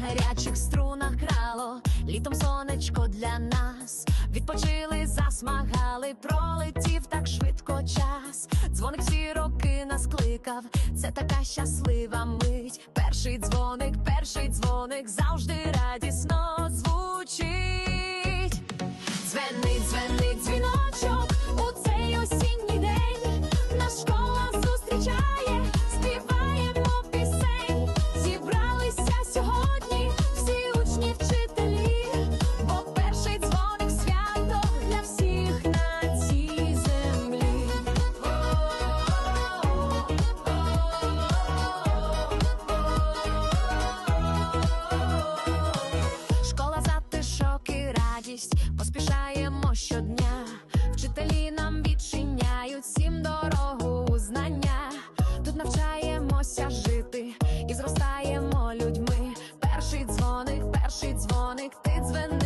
гарячих струнах грало, літом сонечко для нас. Відпочили, засмагали, пролетів так швидко час. Дзвоник всі роки нас кликав, це така щаслива мить. Перший дзвоник, перший дзвоник, завжди дзвонить. перший дзвоник, ти дзвени.